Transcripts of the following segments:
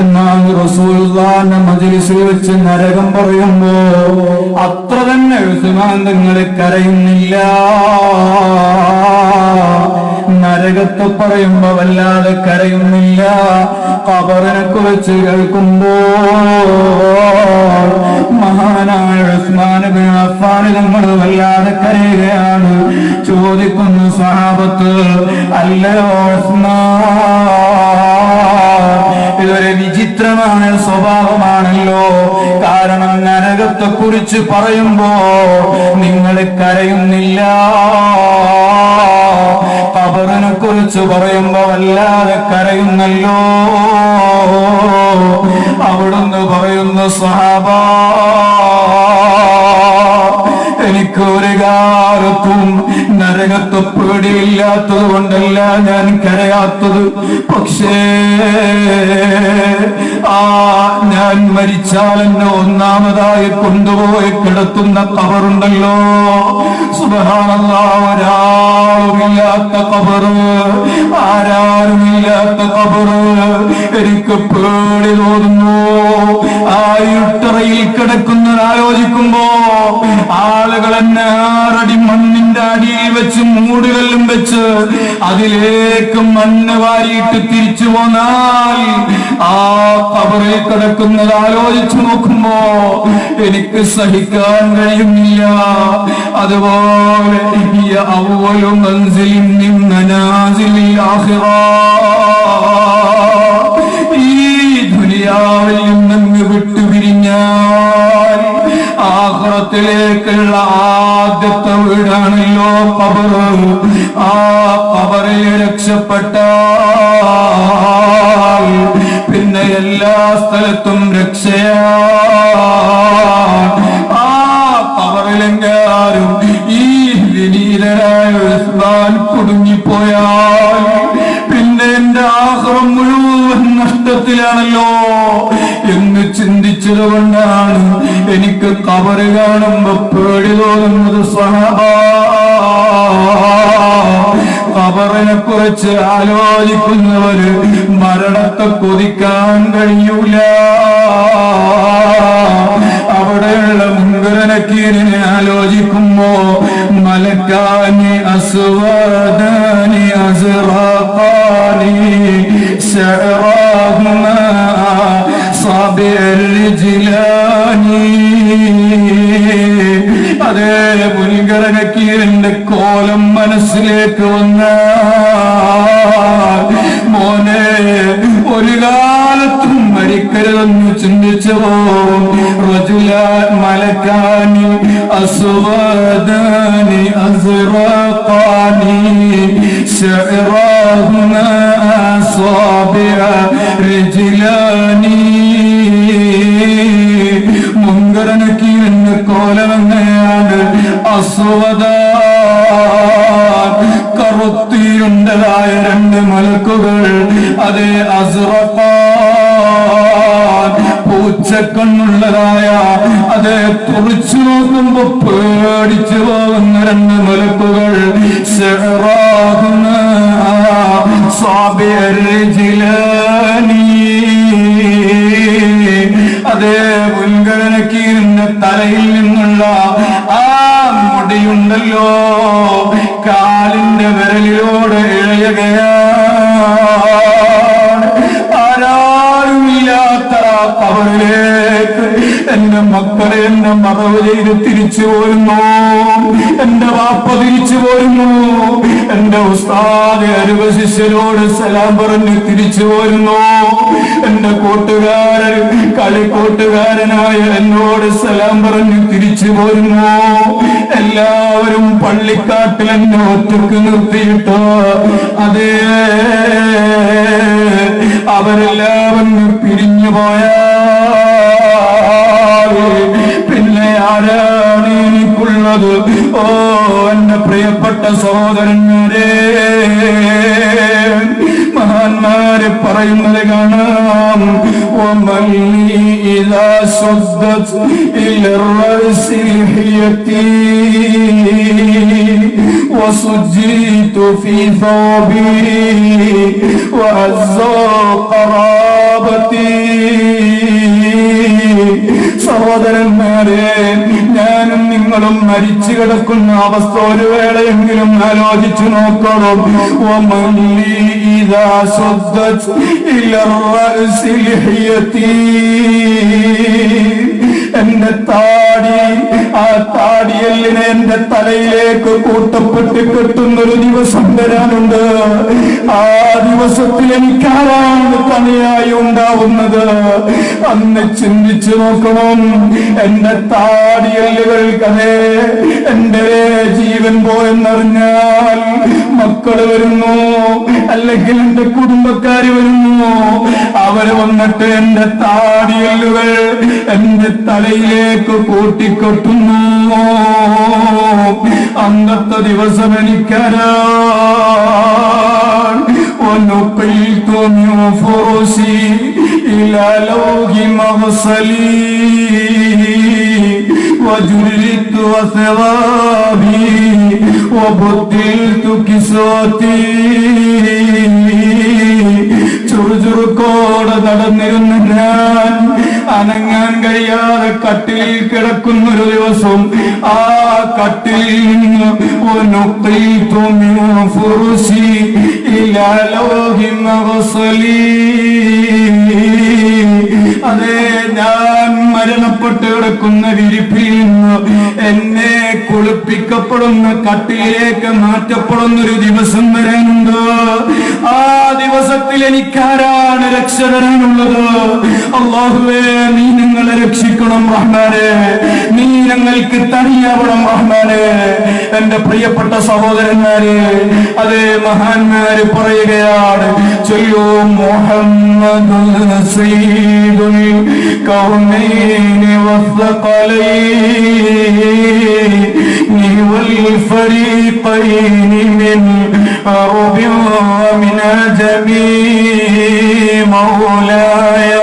എന്നാൽ റസൂൽദാന്റെ മജിലിസിൽ വെച്ച് നരകം പറയുമ്പോ അത്ര തന്നെ ഉസ്മാൻ തങ്ങൾ കരയുന്നില്ല. നരകത്തെ പറയുമ്പോ വല്ലാതെ കരയുന്നില്ല. കബറിനെ കുറിച്ച് കേൾക്കുമ്പോ മഹാനായ ഉസ്മാൻ ബിൻ അഫ്ഫാൻ നമ്മൾ വല്ലാതെ കരയുകയാണ്. ചോദിക്കുന്നു സഹാബത്ത് അല്ലയോ ഇതൊരു വിചിത്രമായ സ്വഭാവമാണല്ലോ. കാരണം നരകത്തെ കുറിച്ച് പറയുമ്പോ നിങ്ങൾ കരയുന്നില്ല. കബറിനെ കുറിച്ച് പറയുമ്പോ വല്ലാതെ കരയുന്നല്ലോ. അവിടുന്ന് പറയുന്ന സഹാബ എനിക്ക് ഒരു കാലത്തും നരകത്തെ പേടിയില്ലാത്തത് കൊണ്ടല്ല ഞാൻ കരയാത്തത്. പക്ഷേ ആ ഞാൻ മരിച്ചാൽ എന്നെ ഒന്നാമതായി കൊണ്ടുപോയി കിടത്തുന്ന കബറുണ്ടല്ലോ. സുബഹാനല്ല ഒരാളുമില്ലാത്ത കബറ് ആരാരുമില്ലാത്ത കബറ്. എനിക്ക് പേടി തോന്നുന്നു. ആ ഇരുട്ടറയിൽ കിടക്കുന്ന ആലോചിക്കുമ്പോ ആളുകൾ എന്നെ ആറടി മണ്ണിന്റെ അടിയിൽ വെച്ച് മൂടുകല്ലും വെച്ച് അതിലേക്ക് മണ്ണ് വാരിയിട്ട് തിരിച്ചു പോന്നാൽ ആ കബറിൽ കിടക്കുന്നത് ആലോചിച്ചു നോക്കുമ്പോ എനിക്ക് സഹിക്കാൻ കഴിയുന്നില്ല. അതുപോലെ ഈ അവലു മൻസിലിൻ മിൻ മനാസിലിൽ ആഹ്റത്തിലേക്കുള്ള ആദ്യത്തെ വീടാണല്ലോ കബറും. ആ കബറിൽ രക്ഷപ്പെട്ട പിന്നെ എല്ലാ സ്ഥലത്തും രക്ഷയാ ആ ഈ വിനീതരായ ഉസ്മാൻ കുടുങ്ങിപ്പോയാൽ പിന്നെ എന്റെ ആഹ്റം മുഴുവൻ നഷ്ടത്തിലാണല്ലോ. ചിന്തിച്ചത് കൊണ്ടാണ് എനിക്ക് കബറ് കാണുമ്പോ പേടി തോന്നുന്നത് സഹബ. കബറിനെ കുറിച്ച് ആലോചിക്കുന്നവര് മരണത്തെ കൊതിക്കാൻ കഴിയൂല. അവിടെയുള്ള മുൻകരനക്കീരിനെ ആലോചിക്കുമ്പോ മലക്കാനി അസുവാദാനി അസുറാ صابع الرجلان അതേ മുൻകരനക്കീരന്റെ കോലം മനസ്സിലേക്ക് വന്ന മോനെ ഒരു കാലത്തും മരിക്കരുതെന്ന് ചിന്തിച്ചു റജുല മലക്കാനി അസുവാദാനി അസുറാഖാനി ശഅറാഹുമാ അസാബിഅ രജിലാനി മുങ്കരനക്കീരന്റെ തന്നെയാണ് അസ്വദ കറുത്തിയുണ്ടതായ രണ്ട് മലക്കുകൾ അതെ അസുറപ്പാൻ. പൂച്ചക്കണ്ണുള്ളതായ അതെ തുറച്ചു നോക്കുമ്പോ പേടിച്ചു പോകുന്ന രണ്ട് മലക്കുകൾ അതെ മുൻഗണനക്കീരിന്റെ തലയിൽ നിന്നുള്ള ആ മുടിയുണ്ടല്ലോ. കാലിന്റെ വിരലിലൂടെ ഇഴയുകയാണ് ആരാരുമില്ലാത്ത കവറിലേക്ക് എന്റെ മക്കളെ എന്നെ മറവ് ചെയ്ത് തിരിച്ചു പോരുന്നു. എന്റെ വാപ്പ തിരിച്ചു പോരുന്നു. എന്റെ ഉസ്താദ് അരുവ ശിഷ്യരോട് സലാം പറഞ്ഞ് തിരിച്ചു പോരുന്നു. എന്റെ കൂട്ടുകാരൻ കളിക്കൂട്ടുകാരനായ എന്നോട് സലാം പറഞ്ഞ് തിരിച്ചു പോരുന്നു. എല്ലാവരും പള്ളിക്കാട്ടിൽ എന്നെ ഒറ്റയ്ക്ക് നിർത്തിയിട്ട്? അതേ അവരെല്ലാവരും പിരിഞ്ഞു പിന്നെ ആരാണ് എനിക്കുള്ളത്? ഓ എന്റെ പ്രിയപ്പെട്ട സഹോദരന്മാരെ. മഹാന്മാര് പറയുന്നത് കാണാം. ഇല്ല لي إذا شدت إلى الرأس لحيتي وسجيت في ثوبي وعزى قرابتي സഹോദരന്മാരെ ഞാനും നിങ്ങളും മരിച്ചു കിടക്കുന്ന അവസ്ഥ ഒരു വേളയെങ്കിലും ആലോചിച്ചു നോക്കണം ومن لي إذا شدت إلى الرأس لحيتي എന്റെ താടി ആ താടിയല്ലിനെ എന്റെ തലയിലേക്ക് കൂട്ടപ്പെട്ട് കെട്ടുന്നൊരു ദിവസം വരാനുണ്ട്. ആ ദിവസത്തിൽ എനിക്കാരാണ് തനിയായി ഉണ്ടാവുന്നത്. അന്ന് ചിന്തിച്ചു നോക്കണം. എന്റെ താടിയല്ലുകൾക്കതേ എന്റെ ജീവൻ പോയെന്നറിഞ്ഞാൽ മക്കൾ വരുന്നു. അല്ലെങ്കിൽ എന്റെ കുടുംബക്കാര് വരുന്നു. അവർ വന്നിട്ട് എന്റെ താടിയല്ലുകൾ എന്റെ തലയിലേക്ക് കൂട്ടിക്കൊട്ടുന്നു. അന്നത്തെ ദിവസം എനിക്കരാ ونقلت من فرسي إلى لوح مغسلي وجلدت وثوابي وبدلت كسوتي ചുറുചുറുക്കോടെ നടന്നിരുന്ന ഞാൻ അനങ്ങാൻ കഴിയാതെ കട്ടിലിൽ കിടക്കുന്നൊരു ദിവസം ആ കട്ടിലിൽ നിന്ന് അതെ ഞാൻ മരണപ്പെട്ട് കിടക്കുന്ന വിരിപ്പിൽ നിന്ന് എന്നെ കുളിപ്പിക്കപ്പെടുന്ന കട്ടിലേക്ക് മാറ്റപ്പെടുന്നൊരു ദിവസം വരാനുണ്ട്. ആ ദിവസത്തിൽ എനിക്കാരാണ് രക്ഷ തരാനുള്ളത് അള്ളാഹുവേ നീ ഞങ്ങളെ രക്ഷിക്കണം റഹ്മാനെ നീ ഞങ്ങൾക്ക് തനിയാവണം റഹ്മാനെ എന്റെ പ്രിയപ്പെട്ട സഹോദരന്മാരെ അതേ മഹാന്മാര് പറയുകയാണ് ചൊല്ലോ മുഹമ്മദ് സയ്യിദുൽ കൗനൈനി والثقلين والفريقين من عرب ومن جميع مولاي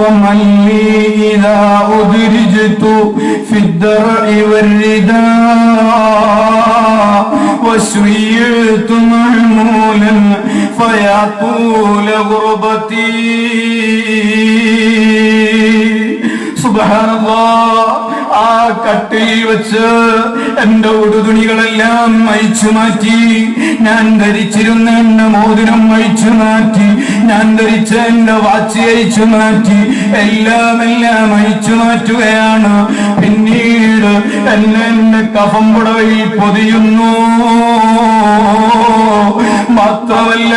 ومن لي إذا أدرجت في الدرع والرداء وسويت مهمولا فيا طول غربتي. سبحان الله. ആ കട്ടിൽ വെച്ച് എന്റെ ഉടുതുണികളെല്ലാം അഴിച്ചു മാറ്റി. ഞാൻ ധരിച്ചിരുന്ന എന്റെ മോതിരം അഴിച്ചു മാറ്റി. ഞാൻ ധരിച്ച എന്റെ വാച്ച് അഴിച്ചു മാറ്റി. എല്ലാം എല്ലാം അഴിച്ചു മാറ്റുകയാണ്. പിന്നീട് എന്നെ എന്റെ കഫം പുടവയിൽ പൊതിയുന്നു. മാത്രമല്ല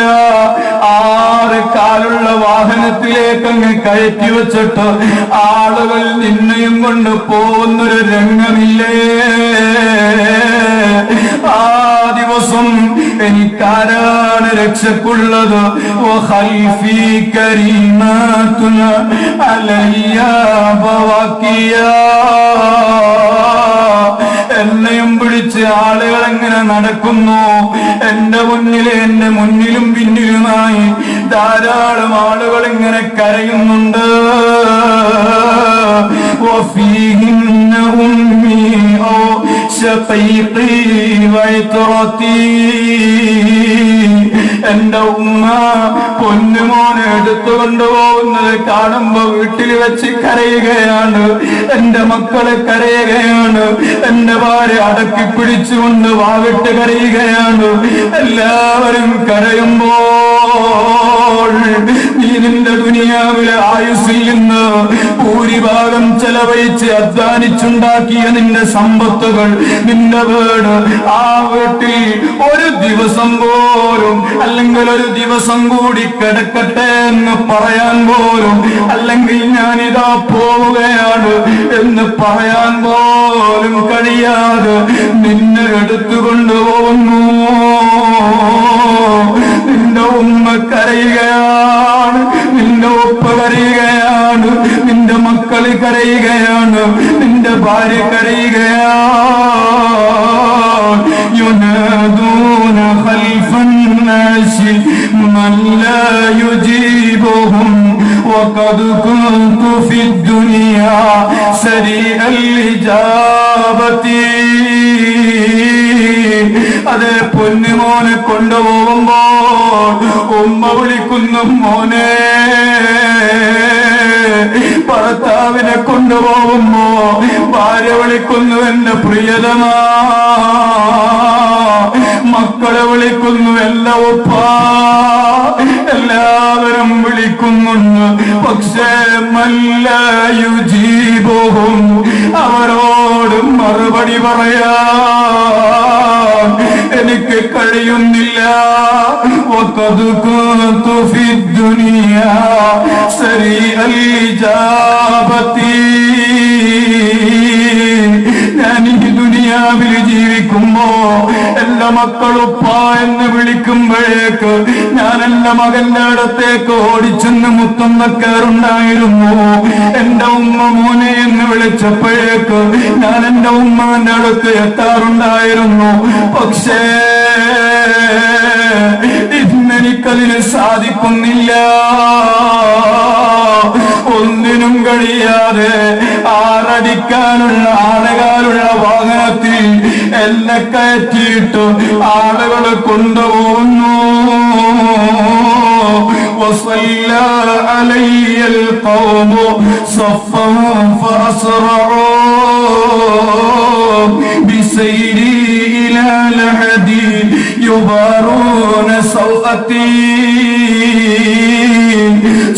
ആറ് കാലുള്ള വാഹനത്തിലേക്ക് അങ്ങ് കയറ്റി വെച്ചിട്ട് ആളുകൾ നിന്നെയും കൊണ്ട് പോകുന്നൊരു രംഗമില്ലേ? ആ ദിവസം എനിക്കാരാണ് രക്ഷക്കുള്ളത്. എന്നെയും പിടിച്ച് ആളുകൾ എങ്ങനെ നടക്കുന്നു? എന്റെ മുന്നിലെ എന്റെ മുന്നിലും പിന്നിലുമായി ധാരാളം ആളുകൾ ഇങ്ങനെ കരയുന്നുണ്ട്. എന്റെ ഉമ്മ പൊന്നുമോനെ എടുത്തു കൊണ്ടുപോകുന്നത് കാണുമ്പോ വീട്ടിൽ വെച്ച് കരയുകയാണ്. എന്റെ മക്കളെ കരയുകയാണ്. എന്റെ ഭാര്യ അടക്കി പിടിച്ചുകൊണ്ട് വാവിട്ട് കരയുകയാണ്. എല്ലാവരും കരയുമ്പോൾ നീ നിന്റെ ദുനിയാവിലെ ആയുസ്സിൽ നിന്ന് ഭൂരിഭാഗം ചെലവഴിച്ച് അധ്വാനിച്ചുണ്ടാക്കിയ നിന്റെ സമ്പത്തുകൾ നിന്റെ വീട് ആ വീട്ടിൽ ഒരു ദിവസം പോലും അല്ലെങ്കിൽ ഒരു ദിവസം കൂടി കിടക്കട്ടെ എന്ന് പറയാൻ പോലും അല്ലെങ്കിൽ ഞാനിതാ പോവുകയാണ് എന്ന് പറയാൻ പോലും കഴിയാതെ നിന്നെ എടുത്തുകൊണ്ടുപോകുന്നു നിന്റെ ഉമ്മ കരയുകയാണ് നിന്റെ ഉപ്പ കരയുകയാണ് നിന്റെ മക്കൾ കരയുകയാണ് നിന്റെ ഭാര്യ കരയുകയാണ്. യുനദൂന ഖൽഫൻ നാശി وقد كنت في الدنيا سريع الإجابة അതെ പൊന്നുമോനെ കൊണ്ടുപോകുമ്പോൾ ഉമ്മ വിളിക്കുന്നു മോനെ ഭർത്താവിനെ കൊണ്ടുപോകുമ്പോ ഭാര്യ വിളിക്കുന്നു എന്റെ പ്രിയതമാ. മക്കളെ വിളിക്കുന്നു എല്ലാ ഉപ്പ. എല്ലാവരും വിളിക്കുന്നുണ്ട്. പക്ഷേ മല്ലയുജീബോഹും അവരോട് മറുപടി പറയാ എനിക്ക് കഴിയുന്നില്ല وقد كنت في الدنيا سريع الإجابة ഞാൻ ഈ ദുനിയാവിൽ ജീവിക്കുമ്പോ എല്ലാ മക്കളുപ്പ എന്ന് വിളിക്കുമ്പോഴേക്ക് ഞാൻ എല്ലാ മകന്റെ അടുത്തേക്ക് ഓടിച്ചെന്ന് മുത്തം വെക്കാറുണ്ടായിരുന്നു എന്റെ ഉമ്മ മോനെ എന്ന് വിളിച്ചപ്പോഴേക്ക് ഞാൻ എന്റെ ഉമ്മാന്റെ അടുത്ത് എത്താറുണ്ടായിരുന്നു. പക്ഷേ എനിക്കതിന് സാധിക്കുന്നില്ല. ഒന്നിനും കഴിയാതെ ആറടിക്കാനുള്ള ആനകാലുള്ള വാഹനത്തിൽ എന്നെ കയറ്റിയിട്ട് ആളുകൾ കൊണ്ടുപോകുന്നു. അലയ്യൽ ബിസൈരി ഇലാ ലഹദി يبارون سوءتي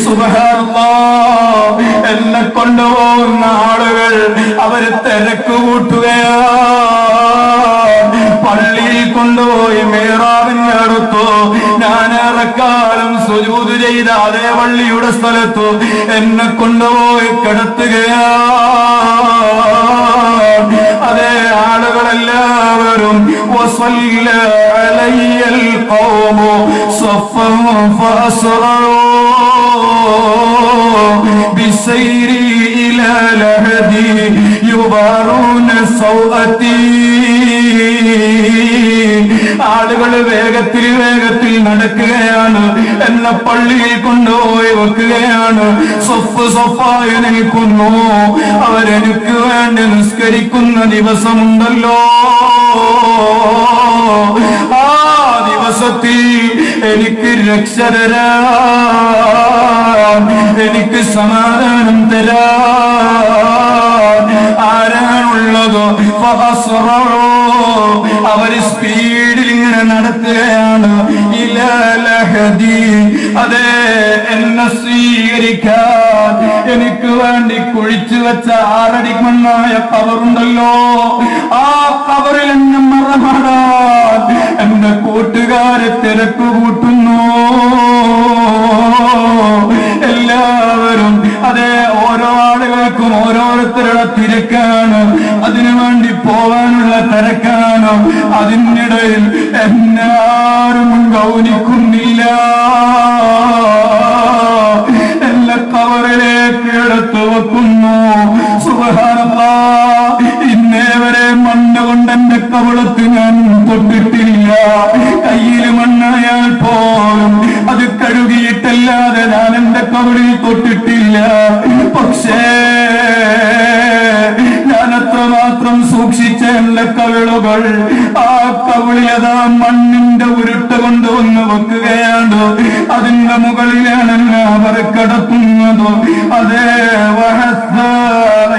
സുബഹാനല്ലാഹ് എന്നെ കൊണ്ടുപോകുന്ന ആളുകൾ അവര് തിരക്ക് കൂട്ടുകയാ പള്ളിയിൽ കൊണ്ടുപോയി മേറാവിന്റെ അടുത്തു ഞാൻ ഏറെക്കാലം സുജൂത് ചെയ്ത അതേ പള്ളിയുടെ സ്ഥലത്തു എന്നെ കൊണ്ടുപോയി കിടത്തുകയാ അതേ ആളുകളെല്ലാവരും وصل علي القوم صفا فأسرعوا بسيري إلى لهدي يبارون سوءتي ആളുകൾ വേഗത്തിൽ വേഗത്തിൽ നടക്കുകയാണ്. എന്ന പള്ളിയിൽ കൊണ്ടുപോയി വെക്കുകയാണ്. സൊഫ് സൊഫായി നിൽക്കുന്നു. അവരെനിക്ക് വേണ്ടി നിസ്കരിക്കുന്ന ദിവസമുണ്ടല്ലോ. ആ ദിവസത്തിൽ എനിക്ക് രക്ഷ തരാ എനിക്ക് സമാധാനം തരാ ആരാണുള്ളത്? ഫഅസ്റഉ. അവർ സ്പീഡിൽ ഇങ്ങനെ നടത്തുകയാണ്. ഇലഹദി അതെ എന്നെ സ്വീകരിക്കാൻ. എനിക്ക് വേണ്ടി കുഴിച്ചു വെച്ച ആറടി മണ്ണായ പവറുണ്ടല്ലോ ആ പവറിൽ എന്നെ മറമാടാ എന്റെ കൂട്ടുകാരെ തിരക്ക് കൂട്ടുന്നു. എല്ലാവരും അതെ ഓരോ ആളുകൾക്കും ഓരോരുത്തരുടെ തിരക്കാണ്. അതിനു വേണ്ടി പോകാനുള്ള തിരക്കാണ്. അതിനിടയിൽ എല്ലാരും ഗൗനിക്കുന്നില്ല. സൂക്ഷിച്ച എന്റെ കവിളുകൾ ആ കവിളിയതാ മണ്ണിന്റെ ഉരുട്ട് കൊണ്ടുവന്ന് വെക്കുകയാണ് അതിന്റെ മുകളിലാണ് അവർ കിടക്കുന്നത് അതേ വഹസ്തുറുബ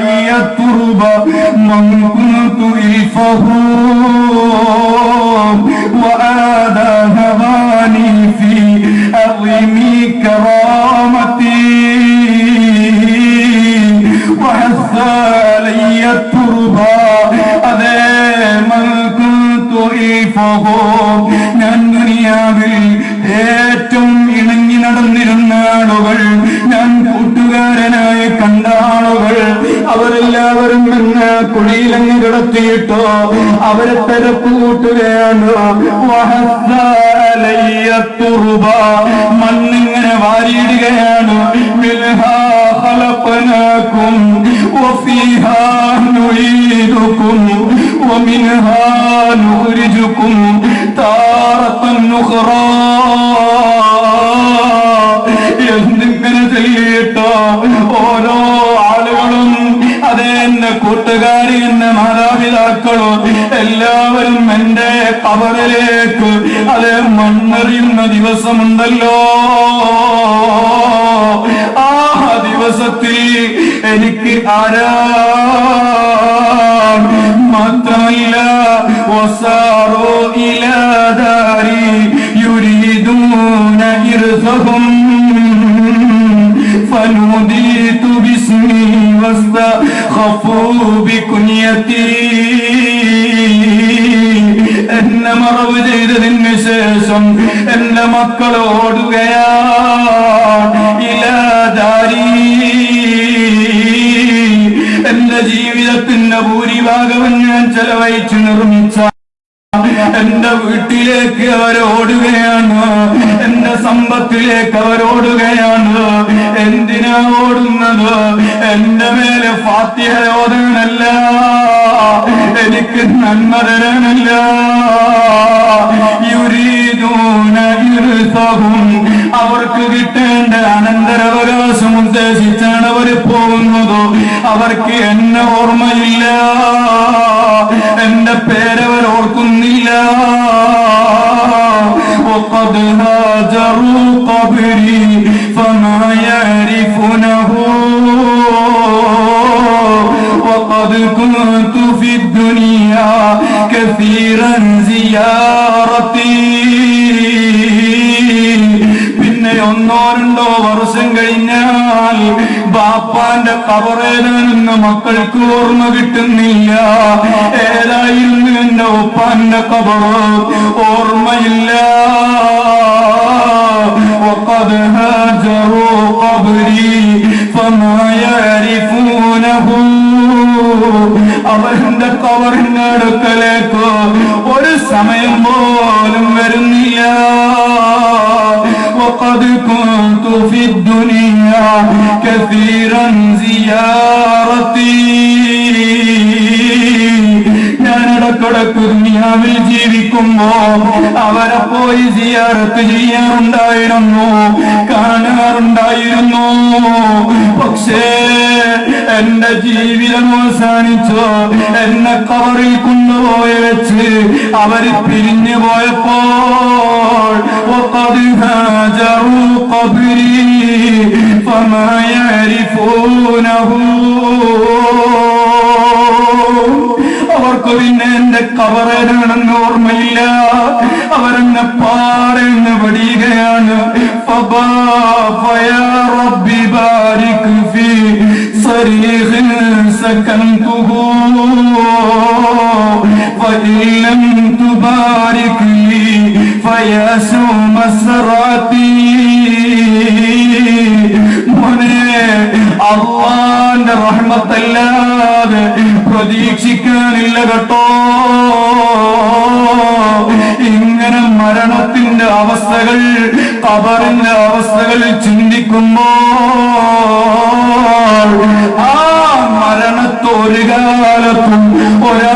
മങ്കുതു ഇൽഫഹൂ وآدى ഇൽഫഹു. ഞാൻ ദുനിയാവിൽ ഏറ്റവും ഇണങ്ങി നടന്നിരുന്ന ആളുകൾ ഞാൻ കൂട്ടുകാരനായി കണ്ട ആളുകൾ അവരെല്ലാവരും എന്നെ കുഴിയിലങ്ങ് കിടത്തിയിട്ടോ അവരെ തിരക്ക് കൂട്ടുകയാണ് വഹസ്സ അലയ്യ തുറുബ. മണ്ണിങ്ങനെ വാരിയിടുകയാണ് മിൻഹാ خلقناكم وفيها نعيدكم ومنها نخرجكم تارة أخرى എന്നിങ്ങനെ ചൊല്ലിയിട്ടോ ഓരോ ആളുകളും അതേ എന്റെ കൂട്ടുകാരി എന്റെ മാതാപിതാക്കളോ എല്ലാവരും എന്റെ കബറിലേക്ക് അതേ മണ്ണെറിയുന്ന ദിവസമുണ്ടല്ലോ ആ ദിവസത്തിൽ എനിക്ക് ആരാ മാത്രമല്ല വസാറോ ഇലാദാരി യുരീദൂന ഇർസഹും فنوديت باسمي واستخفوا بكنيتي എന്നെ മറവ് ചെയ്തതിന് ശേഷം എന്റെ മക്കളോടുകയാ ഇലാദാരി ഭൂരിഭാഗവും ഞാൻ ചെലവഴിച്ച് നിർമ്മിച്ച. എന്റെ വീട്ടിലേക്ക് അവരോടുകയാണ്. എന്റെ സമ്പത്തിലേക്ക് അവരോടുകയാണ്. എന്തിനാ ഓടുന്നത്? എന്റെ മേലെ ഫാത്യയോധനല്ല എനിക്ക് നന്മ തരാനല്ല. അവർക്ക് കിട്ടേണ്ട അനന്തരാവകാശം ഉദ്ദേശിച്ചാണ് അവർ പോകുന്നത്. അവർക്ക് എന്നെ ഓർമ്മയില്ല. എന്റെ പേരവർ ഓർക്കുന്നില്ല وقد هاجروا قبري فما يعرفونه وقد كنت في الدنيا كثيرا زيارتي പിന്നെ ഒന്നോ രണ്ടോ വർഷം കഴിഞ്ഞാൽ ബാപ്പാന്റെ കബറേതാണെന്ന് മക്കൾക്ക് ഓർമ്മ കിട്ടുന്നില്ല ഏതായിരുന്നു എന്റെ ഉപ്പാന്റെ കബറ് ഓർമ്മയില്ല وقد هاجروا قبري فما يعرفونه അവന്റെ കവറിന്റെ അടുക്കലേക്ക് ഒരു സമയം പോലും വരുന്നില്ല وقد كنت في الدنيا كثيرا زيارتي ഞാൻ ഇടക്കിടക്ക് ദുനിയാവിൽ ജീവിക്കുമ്പോ അവരെ പോയി സിയാറത്ത് ചെയ്യാറുണ്ടായിരുന്നു കാണാറുണ്ടായിരുന്നു പക്ഷേ എന്റെ ജീവിതം അവസാനിച്ചോ. എന്നെ കവറിൽ കൊണ്ടുപോയി വെച്ച് അവർ പിരിഞ്ഞു പോയപ്പോൾ അവർക്ക് പിന്നെ എന്റെ കവറേതാണെന്ന് ഓർമ്മയില്ല. അവരെന്നെ പാറെന്ന് പഠിയുകയാണ് ഫീ صريخ سكنته فإن لم تبارك لي فيسوع مسرتي മോനെ അള്ളാന്റെ റഹ്മത്തല്ലാതെ പ്രതീക്ഷിക്കാനില്ല കേട്ടോ ഇങ്ങനെ മരണത്തിന്റെ അവസ്ഥകൾ കബറിന്റെ അവസ്ഥകൾ ചിന്തിക്കുമ്പോ ആ മരണത്തൊരു കാലത്തും ഒരാ